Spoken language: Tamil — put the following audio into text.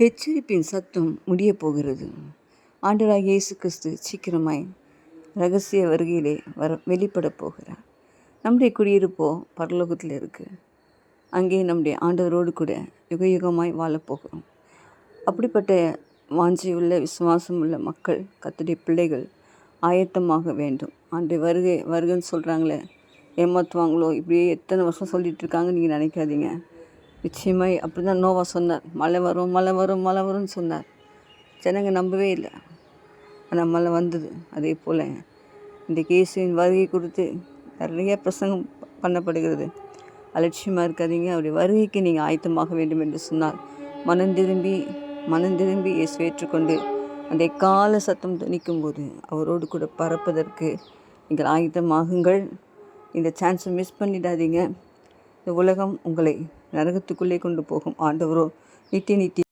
எச்சரிப்பின் சத்தம் முடியப் போகிறது. ஆண்டராக இயேசு கிறிஸ்து சீக்கிரமாய் ரகசிய வருகையிலே வர வெளிப்படப் போகிறார். நம்முடைய குடியிருப்போ பரலோகத்தில் இருக்குது அங்கே நம்முடைய ஆண்டவரோடு கூட யுக யுகமாய் வாழப்போகிறோம் அப்படிப்பட்ட வாஞ்சையுள்ள விசுவாசம் உள்ள மக்கள் கத்துடைய பிள்ளைகள் ஆயத்தமாக வேண்டும். ஆண்டு வருகை வருகைன்னு சொல்கிறாங்களே ஏமாற்றுவாங்களோ இப்படியே எத்தனை வருஷம் சொல்லிகிட்டு இருக்காங்கன்னு நீங்கள் நினைக்காதீங்க. நிச்சயமாய் அப்படி தான் நோவா சொன்னார். மழை வரும் மழை வரும் மழை வரும்னு சொன்னார். ஜனங்க நம்பவே இல்லை. ஆனால் மழை வந்தது. அதே போல் இந்த கேசுவின் வருகை குறித்து நிறைய பிரசங்கம் பண்ணப்படுகிறது. அலட்சியமாக இருக்காதீங்க. அவருடைய வருகைக்கு நீங்கள் ஆயத்தமாக வேண்டும் என்று சொன்னார். மனம் திரும்பி மனம் திரும்பி இயேசு ஏற்றுக்கொண்டு அந்த கால சத்தம் துணிக்கும் போது அவரோடு கூட பறப்பதற்கு நீங்கள் ஆயுதமாகுங்கள் இந்த சான்ஸை மிஸ் பண்ணிடாதீங்க. இந்த உலகம் உங்களை நரகத்துக்குள்ளே கொண்டு போகும். ஆண்டவரோ நித்திய நித்திய